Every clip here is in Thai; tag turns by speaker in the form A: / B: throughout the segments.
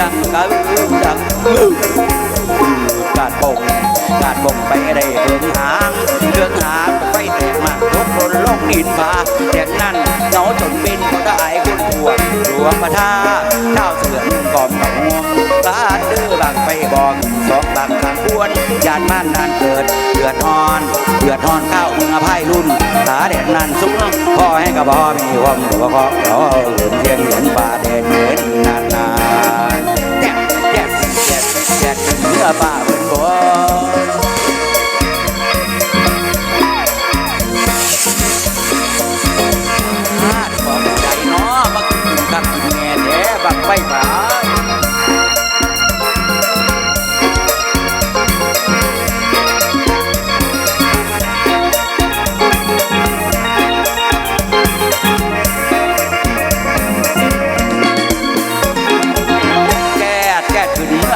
A: ดังกะบึ้งดังบึ้งกาดปงกาดปงไปได้เรื่องหางเรื่องหางไปแตกมากรบกวนโลกดินฟ้าแดกนั่นเหงาจนบินก็ได้คุณทวงหลวงพระท่าเจ้าเสือนกอมกับห่วงบาดดื้อบางไปบอกสองบางทางควรยานบ้านนานเกิดเดือดฮอนเดือดฮอนข้าวมึงอภัยรุ่นตาแดดนั่นสุกพ่อให้กับพ่อมีความตัวก็เราเห็นเทียงเห็นป่าแดดเห็นนานนาน Bà 舵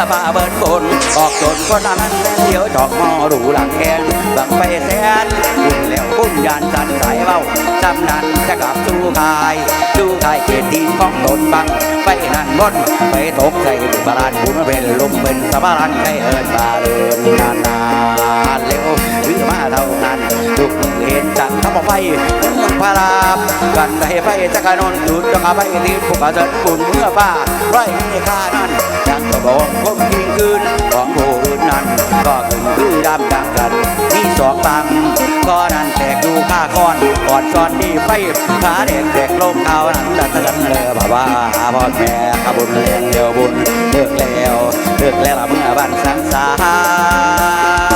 A: ฝ่าเบิดบนออกจนคนนั้นแม่เดียวดอกมอดูหลังแคนบังไปแสนคุณแล้วคุณยานสันสายเบ้าจำนั้นจะกลับสู่กายสู่กายเขตดินของตนบังไปนั่นบนไปตกใจบุบาลานบุญเป็นลมเป็นสบาลานให้เอินบาเดินนานนาเร็วหรือมาเท่านั้น ทร์ไฟเมืองพาราบกันให้ไฟจะกระนนจุดจะกรไปที่พวกกระเจิดบุญเมื่อป้าร้อยมีค่านั้นยังกระบอกคมยิงคืนของผู้อื่นนั้น ก็ขึ้นคือดำดังกันที่สองตังก็นั้นแตกดูข้าก้อนกอดซ้อนที่ไฟขาเด็กเด็กลงเขานั้นดันกันเลยบ่าว่าพ่อแม่ขบุญเลี้ยงเดียวบุญเลิกแล้วเลิกแล้วเมื่อบ้านสังสาร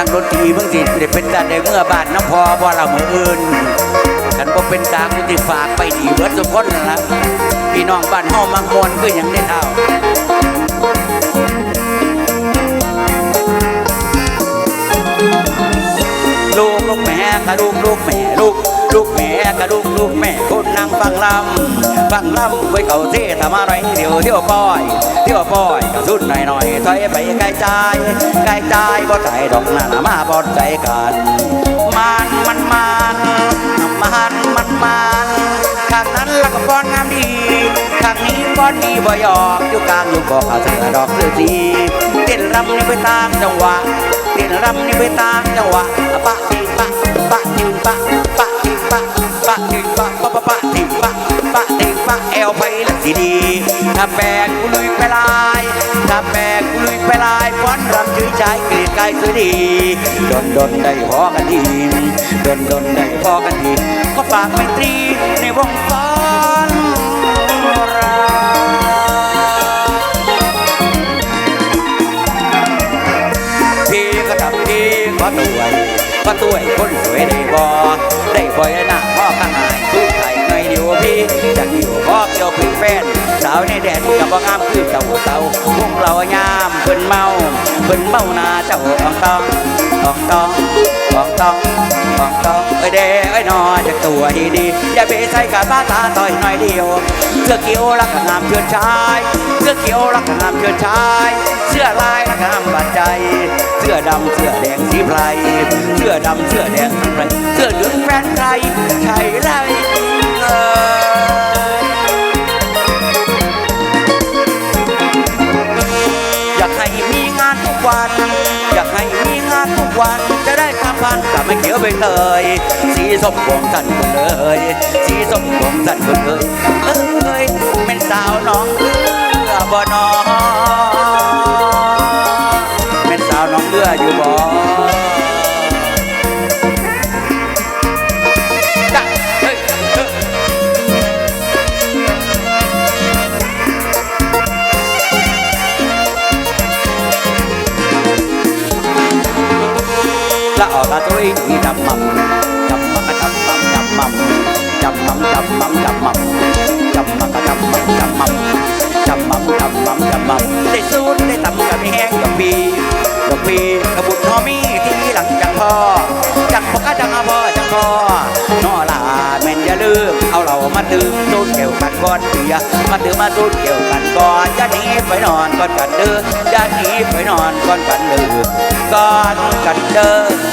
A: นักดนตรีเพิ่งสิได้เป็นกาได้เมื่อบาทน้ำพอบ่เรามืออื่นกันบ่เป็นตามที่ฝากไปดีเบิดทุกคนนั่นล่ะพี่น้องบ้านเฮามักมวนคือหยังได้เท้าลูกลูกแม่กะลูกลูกแม่ลูกลูกแม่กะลูกลูกแม่ นางฟังลำฟังลำไว้เก่าเท่ทำอะไรเดี๋ยวเที่ยวป้อยเที่ยวป้อยสุดหน่อยหน่อยถอยไปไกลใจไกลใจบ่ใจดอกนั่นมาบ่ใจกันมันมันมันมันมันมันข้างนั้นล้วก็ป้อนงามดีข้างนี้ป้อนดีบ่หยอกอยู่กลางอยู่ก็ขาเสือดอกเสือสีเต้นรำนี่ไปตามจังหวะเต้นรำนี่ไปตามจังหวะปะ ดีถ้าแบกกูลุยไปลายถ้าแบกกูลุยไปลายฟ้อนรำชื่อชายเกลียดกายสวยดีดนดนได้พอกันทีดนดนได้พอกันทีก็ฝากไปตรีในวงซ้อ ก็ตัวยคนสวยได้บ่ได้บ่อยหน้าพ่อข้างหายคือไทยในเดียวพี่จากอยู่พ่อเกี่ยวเป็นแฟน สาวในแดดกับว่างามคือเต่าเต่าพวกเรายามเพิ่นเมาเพิ่นเมาหนาเจ้าอองตองอองตองอองตอง อองตองเอ้ยเด้เอ้ยนอจากตัวดีดีๆอย่าไปใส่กับบ้าตาต่อยหน่อยเดียวเสื้อเขียวรักงามเชิดชายเสื้อเขียวรักงามเชิดชายเสื้อลายรักงามบาดใจ เสื้อดำเสื้อแดงสีไพรเสื้อดำเสื้อแดงสีไพร ไปเลยสีส้มของท่านคนเลยสีส้มของท่านคนเลยเอ้ยเป็นสาวน้องเรือบ่นอเป็นสาวน้องเรืออยู่บ่ ละออตาตุยนี่ดับมัมดับมักดับมัมดับมัมดับมัมดับมัมดับมัมดับมักดับมัมดับมัมดับมัมดับมัมดับมัมได้สูดได้ตำกับแห้งดอกปีดอกปีกระบุนอมี่ที่หลังจากพ่อจากพ่อจังอพ่อจังพ่อนอลาแม่นอย่าลืมเอาเรามาตื่มตูดเกี่ยวกันก่อนเดียมาตื่มมาตูดเกี่ยวกันก่อนจะหนีไปนอนก่อนกันเด้อจะหนีไปนอนก่อนกันเด้อก่อนกันเด้อ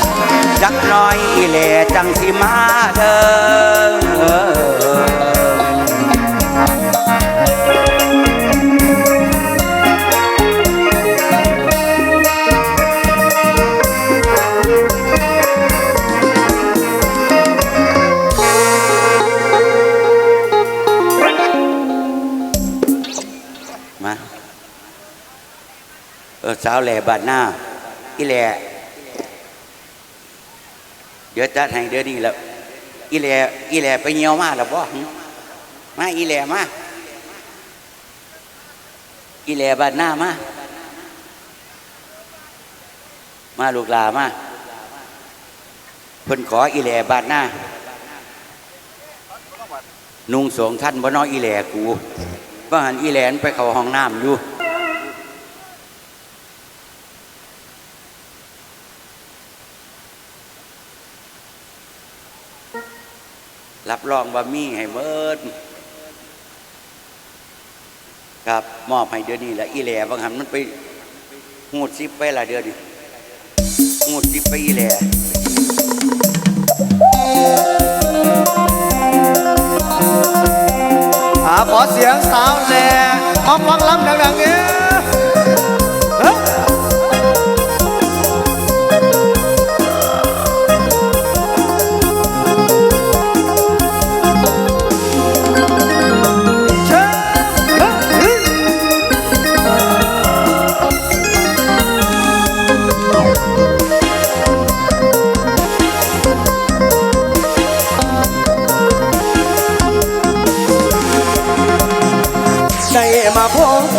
A: จักน้อยอีแหล่จังสิมาเด้อสาวแหล่บาดหน้าอีแหล่ ดี๋ยวจัดให้เดี๋ยวนี้แล้วอีแหล่อีแหล่ไปเหี่ยวมาแล้วบ่หึมาอีแหล่มาอีแหล่บาดหน้ามามาลูกหลามาเพิ่นขออีแหล่บาดหน้านุ่งสงท่านบ่น้อยอีแหล่กูว่าหันอีแหลนไปเข้าห้องน้ำอยู่ รับรองบะมี่ให้เมิดครับมอบให้เดี๋ยวนี้แหละอีแหล่บางหันมันไปหูดซิปไปละเดือนนี้หูดซิปไปอีแหล่
B: หาขอเสียงสาวแหล่มาฟังลำดังๆเนี้เ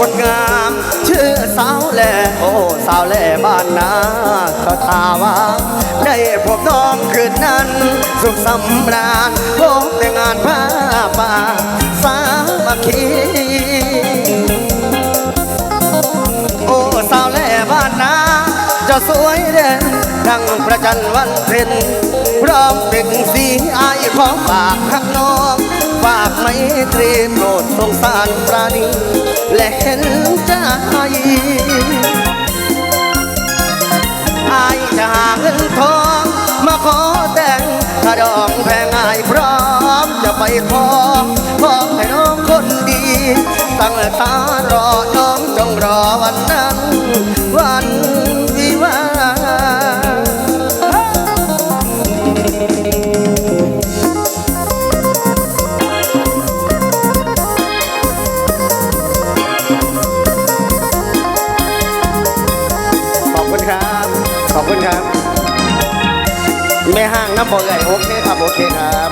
B: พบคนงาม ชื่อสาวแหล่โอ้สาวแหล่บ้านนาเขาทาว่า ได้พบน้องคืนนั้น สุขสำราญพบแต่งานผ้าป่าสามัคคีโอ้สาวแหล่บ้านนาจะสวยเด่นดังประจันวันเพ็ญพร้อมเป็นสีอายของฝากหักน้อง ฝากไมตรีโปรดสงสารปราณีและเห็นใจอายจะหาเงินทองมาขอแต่งถ้าดองแพงอายพร้อมจะไปขอขอให้น้องคนดี ตั้งตารอน้องจงรอวันนั้นวัน ไม่ห่างน้ำบ่เลยโอเคครับ โอเคครับ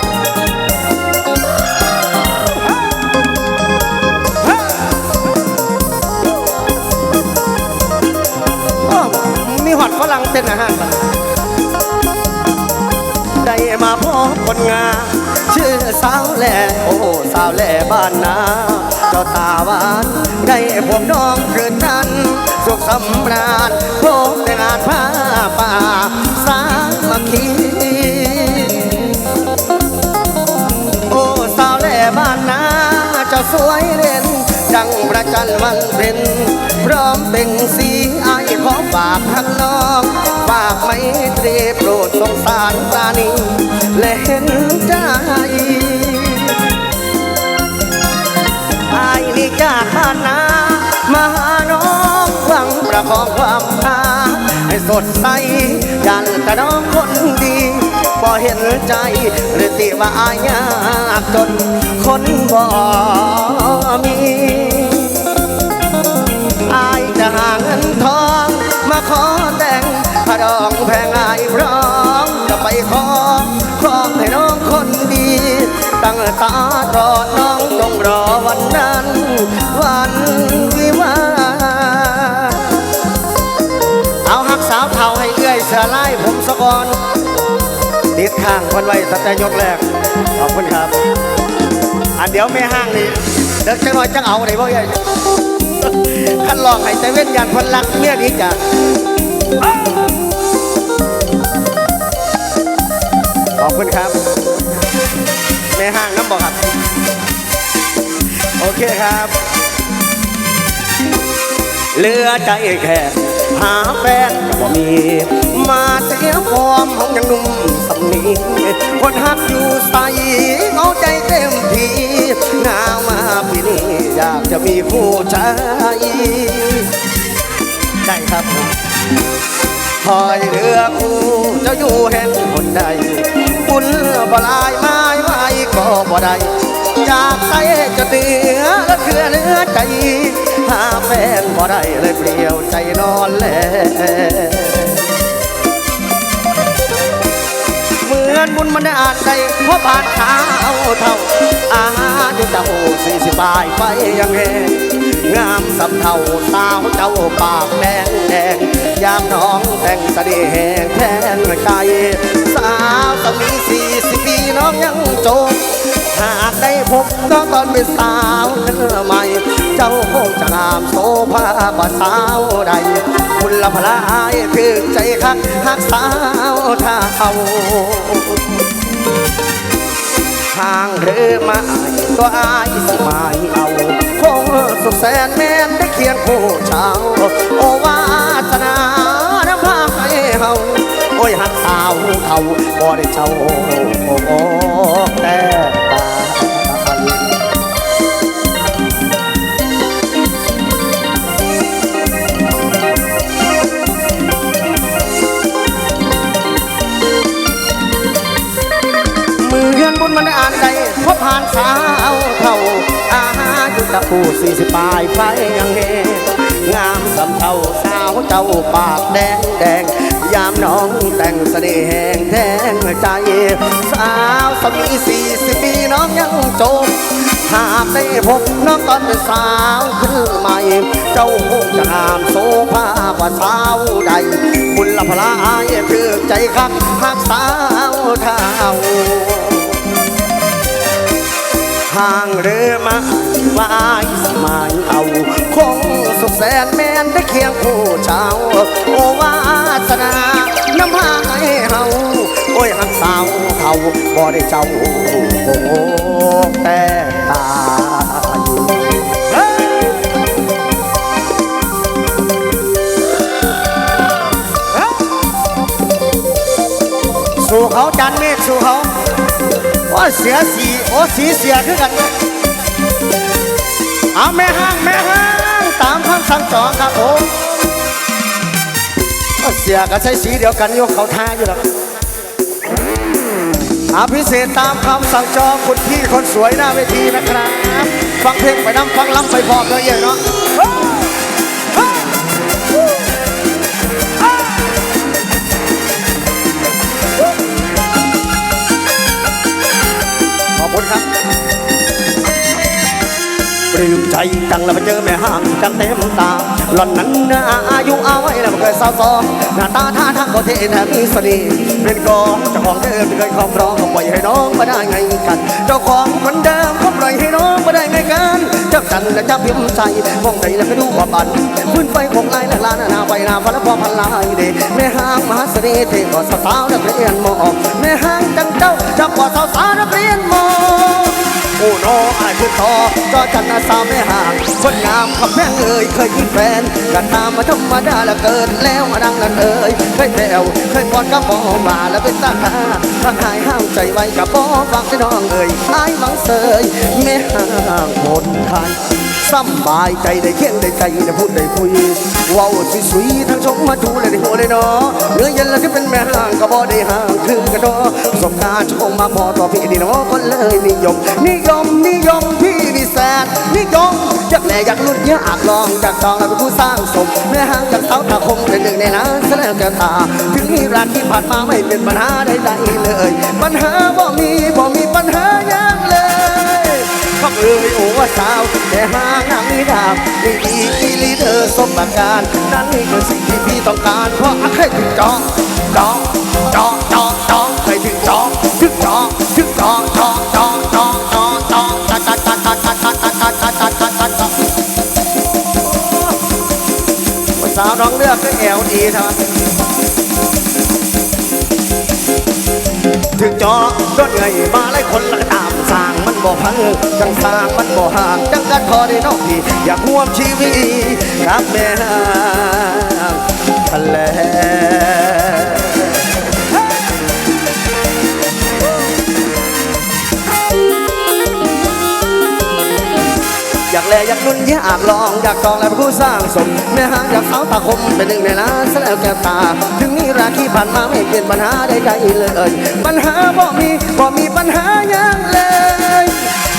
B: มีหอดฝรั่งเต้นอาหารปะได้มาพบคนงามชื่อสาวแหล่โอ้สาวแหล่บ้านนาเจ้าตาหวานได้พบน้องคืนนั้นสุขสำราญพบแต่งานผ้าป่าสามัคคี บ้านนาเจ้าสวยเด่นดังประจันวันเพ็ญพร้อมเป็นสีอายขอฝากทางน้องฝากไม่ตรีโปรดสงสารปราณีและเห็นใจอายนี่จากบ้านนามาหาน้องหวังประคองความหาให้สดใสยันแต่น้องคนดี พอเห็นใจ หรือติว่าอายากจนคนบ่มีอายจะหาเงินทอง มาขอแต่งถ้าดองแพงอายพร้อมจะไปขอครองให้น้องคนดี ตั้งตารอน้องจงรอวันนั้น วันวิวาเอาหักสาวเทาให้เอื้อยเสือไล่ผมสะกอน ติดข้างคนไว้ตั้งแต่ยกแรกขอบคุณครับ อันเดี๋ยวไม่ห้างนี่เด็กจังหน่อยจังเอาไหนบ่ใหญ่ขันลองให้ใจเว้นยานพันลักเมียดีจ้ะขอบคุณครับแม่ห้างน้ำบอกครับ โอเคครับ เหลือใจแค่ หาแฟนก็บ่มี มาเสียฟอร์มของยังหนุ่มสำนีคนหักอยู่ใสเอาใจเต็มทีงามมาปีนี้อยากจะมีคู่ใจได้ครับคอยเรือคู่จ้าอยู่แห่งคนใดคุณบ่ลายไม้ไว้ก็บ่ได้จากใจจะเตือและเคือเนื้อใจ แฟนบ่ได้เลยเปลี่ยวใจนอนแลเหมือนบุญมันอาจใจเพราะผ่านเท้าเท่า อาหารเจ้าสี่สิบปลายไปยังแหงงามสำเท่าสาวเจ้าปากแดงแดงยามน้องแต่งสะเดแหงแทนใจสาวสมีสี่สิบปีน้องยังโจม หากได้พบน้องตอนเป็นสาวเนื้อใหม่ เจ้าคงจะงามโซภาก่าสาวใด คุณละพลายถึงใจคักหักสาวท่าเอาทางเรือมาตัวอายสมาเอาคงสุขแสนแม่นได้เคียงคู่เช้าโอวาสนานำพาให้เฮาโอ้ยหักสาวเขาบ่ได้เจ้าโอ้โอ้แต่ สาวเท่าอาหาอยู่ตะปูสี่สิบปลายไฟยังเฮงามสำเท่าสาวเจ้าปากแดงแดงยามน้องแต่งเสน่ห์แหงแทงใจสาวสมีสี่สิบปีน้องยังโจมหากได้พบน้องตอนเป็นสาวคือใหม่ เจ้าคงจะงามโซภากว่าสาวใดบุญละพลายถือใจคักหักสาวเท่า ทางเรือมาไว้สมายเอาคงสุขแสนแม่นได้เคียงคู่เช้าโอวาสนาน้ำพาให้เฮาโอ้ยหักสาวเขาบ่ได้เจ้าโอ้แต่ตาอยู่เฮ้ยเฮ้ยสู่เขาจันเมฆสู่เขา ว่าเสียสีโอ้สีเสียคือกันเอาแม่ห้างแม่ห้างตามคำสั่งจองครับผมว่าเสียก็ใช้สีเดียวกันโยกเขาท่าอยู่แล้วอาพิเศษตามคำสั่งจองคุณพี่คนสวยหน้าเวทีนะครับ ฟังเพลงไปน้ำฟังล้ำไปพร้อมเยเองเนาะ คุณครับปลื้มใจจังแล้วมาเจอแม่ห้างจังเต็มตาหล่อนนั้นน่าอายุเอาไว้แล้วม่เคยสาวซองหน้าตาท่าทางก็เท่แถมมีเสน่ห์เป็นกองเจ้าของเดิมเคยครอบครองก็ปล่อยให้น้องมาได้ไงกัน เจ้าของคนเดิมก็ปล่อยให้น้องมาได้ไงกันจ้าจันและจ้าพิมพ์ใจมองใจแล้วก็ดูว่าบันพื้นไฟของลายและลานนาไปนาฟ้าและพอพันลายเดแม่ห้างมหาเสน่ห์เท่กว่าสาวนักเรียนมอแม่ห้างจังเจ้าจับกว่าสาวๆนักเรียนมอ อ้โนอายคือทอก็จันนาสาไม่ห่างคนงามคำแพงเอ่ยเคยมีแฟนกันตามมาธรรมดาละเกินแล้วมาดังนั้นเอ่ยเคยแถวเคยปอนกับหมอมาแล้วเป็นตาตาข้างหายห้ามใจไว้กับบ่ฟังที่น้องเอ่ยอายหวังเสยไม่ห่างคนไทย สบายใจได้เคียงได้ใจได้พูดได้คุยว้าวสวยๆทั้งชมมาดูเลยได้โหเลยเนาะเนื้อเย็นแล้วที่เป็นแม่ห่างก็บ่ได้ห่างคือกระดอประสบการณ์ชมมาพอต่อพี่นี่เนาะคนเลยนิยม นิยมนิยมพี่นี่แสนนิยมอยากแหล่อยากลุ้นอยากลองอยากจองแล้วเป็นผู้สร้างสมแม่ห่างจากเสาตาคงเป็นหนึ่งในนั้นแสดงแก้วตา ถึงมีรักที่ผ่านมาไม่เป็นปัญหาใดๆเลย ปัญหาบ่มีบ่มีปัญหาอย่างเลย คำเอ่ยโอ้ว่าสาว แต่หางานไม่ดาบไม่ดีอีลีเดอสมประการ นั่นคือสิ่งที่พี่ต้องการ เพราะอาเคยถึงจองจองจองจองจองเคยถึงจองถึงจองถึงจองจองจองจองจองจองตัดตัดตัดตัดตัดตัดตัดตัดตัดตัดตัดตัดแอลดีเถอะถึงจอรถไงมาไล่คนละตามสร้างมัน บ่พังจังสร้างมันบ่ห่างจังกันพอได้นอกพี่อยากร่วมชีวิตกับแม่นางทะเลอยากแลอยากนุ่นอยากลองอยากจองและเป็นผู้สร้างสมแม่หางอยากสาวตาคมเป็นหนึ่งในล้านแล้วแก้วตา ถึงนี้ราคีผ่านมาไม่เป็นปัญหาใดๆเลย ปัญหาบ่มีบ่มีปัญหาอย่างเลย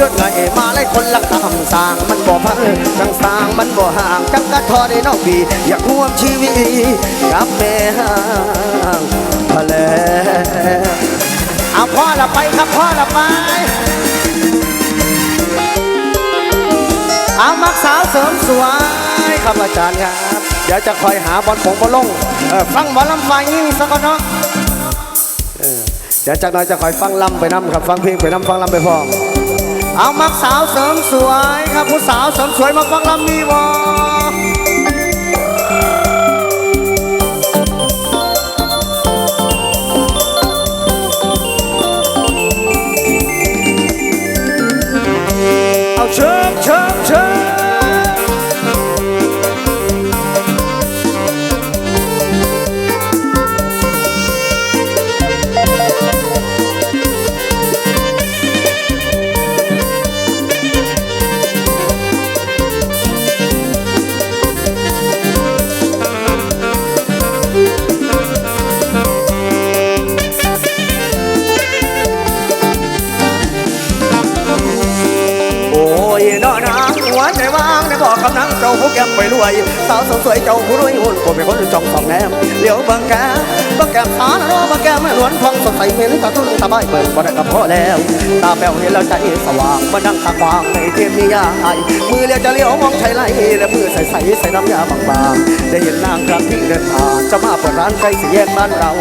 B: รถไงมาไล่คนลักตามสร้างมันบ่พังจังสร้างมันบ่ห่างจังกะทอได้นอกปีอยากร่วมชีวิตกับแม่ห่างทะเลเอาพ่อละไปครับพ่อละไปเอามักสาวเสริมสวยครับอาจารย์ครับ เดี๋ยวจะคอยหาบอลผงบอลลงฟังบอลลำไฟยิ่งสักก่อนเนาะเดี๋ยวจากน้อยจะคอยฟังลำไปน้ำครับ ฟังเพลงไปน้ำฟังลำไปพร้อม เอามักสาวเสริมสวยครับผู้สาวเสริมสวยมาฟังลำมีวอ เจ้าผู้รวยหุ่นผมเป็นคนจ้องสองแนมเหลียวบังแกบังแก้มสาละโนบังแก้มแม่หลวนพองสดใสเหม็นตาตุ้นตาใบเปิดบ่ได้กับพ่อแล้ว ตาแป๋วเห็นแล้วใจสว่างมานั่งตากวางในเทียมนิยายมือเลี้ยวจะเลี้ยวมองใช้ไหลและมือใสใสใส่น้ำยาบางๆได้เห็นนางครั้งที่เดินผ่านจะมาเปิดร้านใกล้สี่แยกบ้านเรา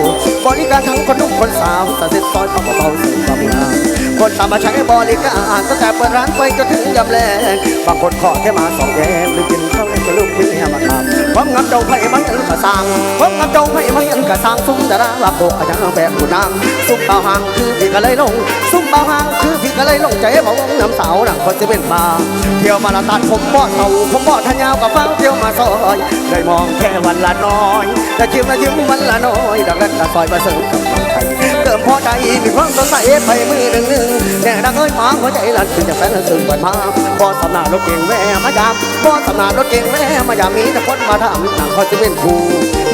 B: บริการทั้งคนหนุ่มคนสาวสะเซ็ตซอยเบาๆเสริมความงาม คนตามมาใช้บริการตั้งแต่เปิดร้านไปจนถึงยำแลงบางคนขอแค่มาสองแยมหรือกินข้าวแลงกับลูกเมียมาครับผมงับเจ้าไผ่มันยันกระสังผมงับเจ้าไผ่มันยันกระสังซุ้มแต่ร่างลาโบกอาจารย์แบบผู้นางซุ้มเบาหางคือพี่ก็เลยลงซุ้มเบาหางคือพี่ก็เลยลงใจบอกว่าน้ำสาวน่ะคนจะเป็นมาเที่ยวมาละตัดผมบ่อเต่าผมบ่อทันยาวกับฟังเที่ยวมาซอยได้มองแค่วันละน้อยแต่ยิ้มละยิ้มวันละน้อยดังนั้นตะซอยมาเสริมกำลังใจเติ มพอใจมีความสดใสไปมือหนึ่งหนึ่งแน่ดังเอ้ยฟ้าหัวใจลันคือจะแฟนสึ่งบันมาบอสำนารถเก่งแม่มายามบอสำนารถเก่งแม่มายามมีแต่คนมาทำหนังเขาจะเป็นครู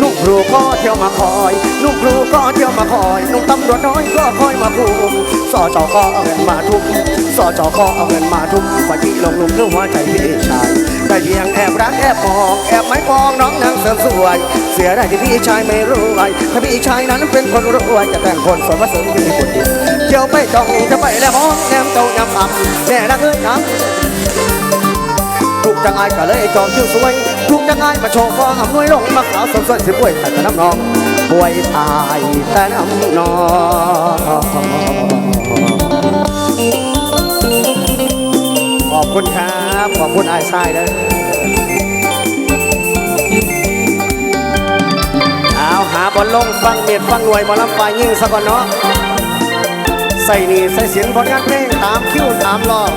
B: นุ่งครูก็เที่ยวมาคอยนุ่งครูก็เที่ยวมาคอยนุ่งตำรวจน้อยก็คอยมาคุมสอจอก็เอาเงินมาทุ่มสอจอก็เอาเงินมาทุ่มวันที่ลงลุมเรื่องหัวใจพี่ชายได้เพียงแอบรักแอบมองแอบไม่มองน้องนางเสริมสวย เสียได้ที่พี่ชายไม่รวยถ้าพี่ชายนั้นเป็นคนรวยจะแต่งคนสวยมาเสริมอยู่ในคนดียวเที่ยวไปจ้องจะไปแล้วมองแนมเจ้ายำต่ำแม่รักเอ้ยน้ำถูกจังไงก็เลยจอมคิ้วสวยถูกจังไงมาโชว์ฟองอำนวยลงมาขาวสมสวยสิป่วยแต่น้ำนองป่วยตายแต่น้ำนองขอบคุณครับ ขอบคุณไอ้ทรายเลย บอลลงฟังเมียดฟังรวยหมอลำปลายยิ่งสักก่อนเนาะใส่นี่ใส่เสียงผลงานเพลงตามคิวตามรอบ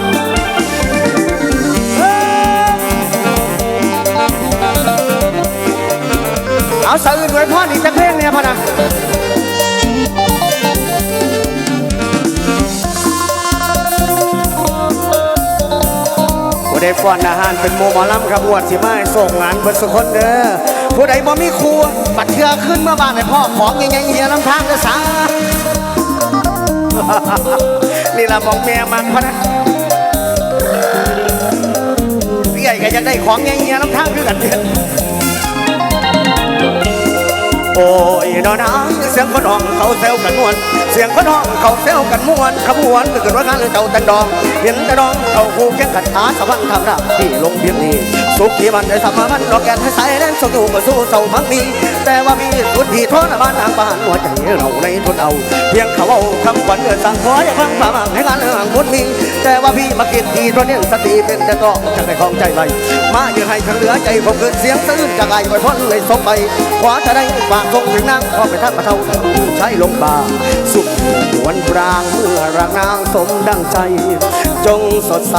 B: เฮ้ยเอาสะอื่นไว้พ่อนี่จะเพลงเนี่ยพ่อนะผู้ฟอนอาหารเป็นโมหมอลำครับวดสิมาส่งงานเบิดสุคนเด้อ ผู้ใดบ่มีครัวบัดเทือขึ้นเมื่อบ้านให้พ่อของยังไงเฮียน้ำทางก็สานี่ละมองแม่มันพะนะพี่ใหญ่ก็จะได้ของยังเฮียน้ำทางคือกันเด้อโอ้ยนอนางเสียงคนห้องเขาแซวกันมวน เสียงคนห้องเขาแซวกันมวนขบวนเกิดว่างานเจ้าแต่ดองเห็นแต่ดองเขาคู่แข่งขันอาสะพังทำราบที่ลงเพียงนี้ สุขีมันได้ทำมามันดอกแกนให้ใส่แรงสอยู่มาสู้เศร้าพังมี แต่ว่ามีสุดที่ทนมานทางบ้านหัวใจเราในทนเอา เพียงเขาเอาคำขวัญเงินสั่งขออย่าฟังฝ่ามังให้งานเรื่องมุนมี แต่ว่าพี่มากินทีตอนนี้สติเป็นแต่ต้องจะได้ของใจไรมายืนให้ทั้งเหลือใจผมเกินเสียงตื้นจากไอ้ไว้พ้นเลยส่งไปขวาจะได้ฝากส่งถึงนางขอไปทักมาเท่าใช้ลงบาสุขวลปรางเมื่อรักนางสมดังใจ จงสดใส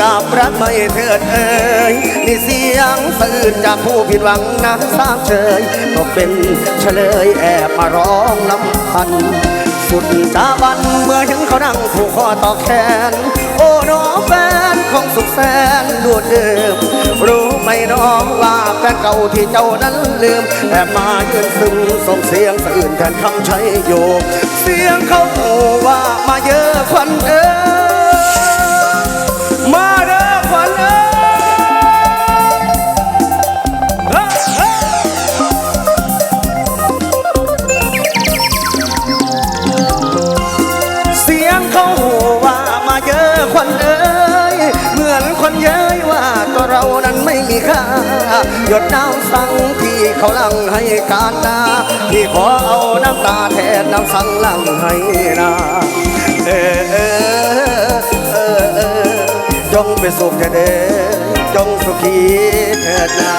B: กับรักไม่เถิดเอ่ยนี่เสียงตื่นจากผู้ผิดหวังนะทราบเชยก็เป็นเฉลยแอบมาร้องลำพัน สุดจาบันเมื่อเห็นเขานั่งผูกคอต่อแขน โอ้น้องแฟนของสุขแสนดวดเดิมรู้ไหมน้องว่าแฟนเก่าที่เจ้านั้นลืมแอบมายืนซึมส่งเสียงสะอื่นแทนคำใช้โยก เสียงเขาโอ้ว่ามาเยอะควันเอ้ย หยดน้ำสังที่เขาลังให้การนาที่ขอเอาน้ำตาแทนน้ำสังลังให้นาเออเออเออจงไปสุขเถิดจงสุขีเถิดนา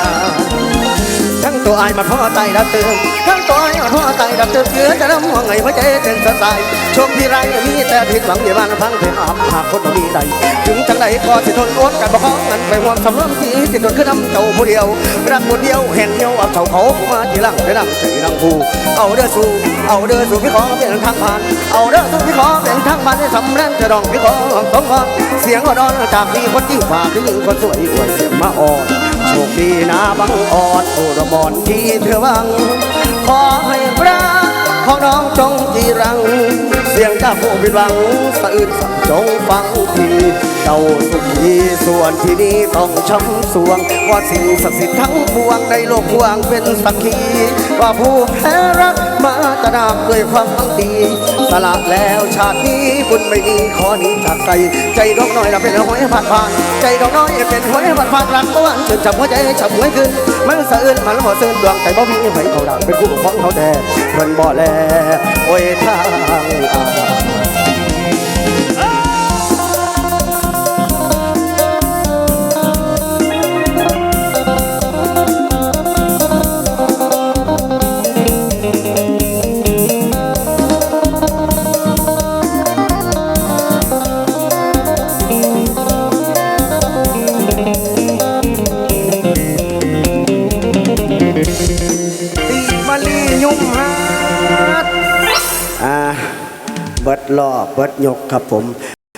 B: ทั้งตัวอายมาพ่อไตดับเติมทั้งตัวอายมาพ่อไตดับเติมเกลือจะน้ำห่วงไงหัวใจเต้นสดใสโชคที่ไรมีแต่ผิดหวังอย่าบ้านพังเถิดอาบหากคนบ่มีใดถึงจังใดก็สิทนอดกันบ่ขอนั้นไปห่วงสำรองที่สิทนคือน้ำเจ้าผู้เดียวรักคนเดียวเห็นเดียวอับเจ้าเขาผู้มาทีหลังได้ดังใจดังผู้เอาเด้อสู้เอาเด้อสู้พี่ขอเป็นทางผ่านเอาเด้อสู้พี่ขอเป็นทางผ่านให้สำเร็จจะดองพี่ขอสมพรเสียงอ่อนจากพี่คนยิ่ฝ่าคือยิ่งคนสวยอวยเสียงมาอ่อน คดีนะบังออดโอรมอนที่เธอวัง ขอให้รักของน้องจงจีรัง เสียงจาผู้ผิดหวังสะอื้นสั่งจงฟังที เจ้าสุขีส่วนที่นี้ต้องช้ำสวง ว่าสิ่งศักดิ์สิทธิ์ทั้งปวงในโลกกว้างเป็นสักขีว่าผู้แพ้รักมาตระนักด้วยความตั้งดีสละแล้วชาตินี้บุญไม่มีขอหนี้จากใจใจดอกน้อยเราเป็นหอยผ่านผ่านใจดอกน้อยเป็นหอยผ่านผ่านรักบ้วนจนจับหัวใจจับหัวขึ้นมันสะอื้นมันหัวซื่นดวงใจบ่มีไผเขาดังเป็นคู่ของเขาแต่เพิ่นบ่แลโอ้ยทางอา ฮาดอ่าเบิดรอเบิดยกครับผม